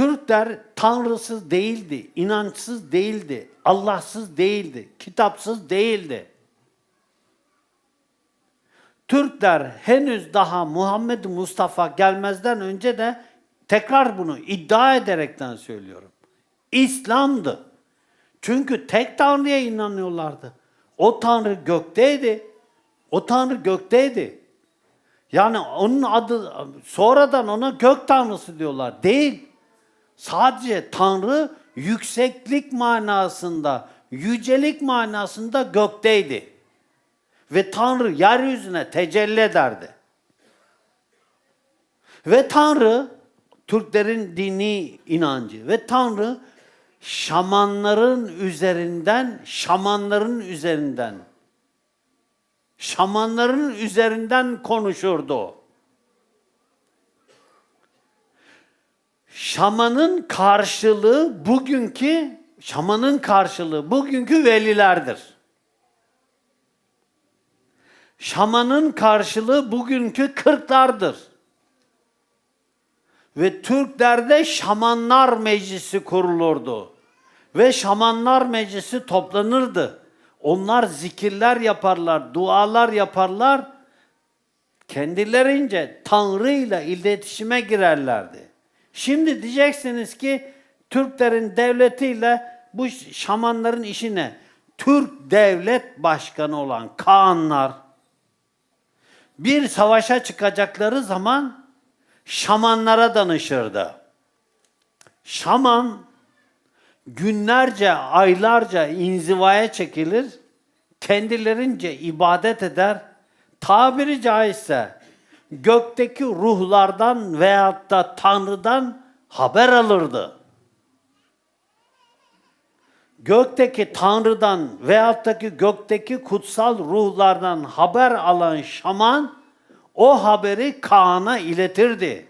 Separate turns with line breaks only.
Türkler tanrısız değildi, inançsız değildi, Allahsız değildi, kitapsız değildi. Türkler henüz daha Muhammed Mustafa gelmezden önce de tekrar bunu iddia ederekten söylüyorum. İslam'dı. Çünkü tek Tanrı'ya inanıyorlardı. O Tanrı gökteydi. O Tanrı gökteydi. Yani onun adı sonradan ona gök tanrısı diyorlar. Değil. Sadece Tanrı yükseklik manasında, yücelik manasında gökteydi. Ve Tanrı yeryüzüne tecelli ederdi. Ve Tanrı, Türklerin dini inancı ve Tanrı şamanların üzerinden, şamanların üzerinden, şamanların üzerinden konuşurdu. Şamanın karşılığı bugünkü, şamanın karşılığı bugünkü velilerdir. Şamanın karşılığı bugünkü kırklardır. Ve Türklerde şamanlar meclisi kurulurdu. Ve şamanlar meclisi toplanırdı. Onlar zikirler yaparlar, dualar yaparlar. Kendilerince Tanrı ile iletişime girerlerdi. Şimdi diyeceksiniz ki Türklerin devletiyle bu şamanların işi ne? Türk devlet başkanı olan Kaanlar bir savaşa çıkacakları zaman şamanlara danışırdı. Şaman günlerce, aylarca inzivaya çekilir, kendilerince ibadet eder, tabiri caizse gökteki ruhlardan veyahut da Tanrı'dan haber alırdı. Gökteki Tanrı'dan veyahut da ki gökteki kutsal ruhlardan haber alan şaman o haberi Kaan'a iletirdi.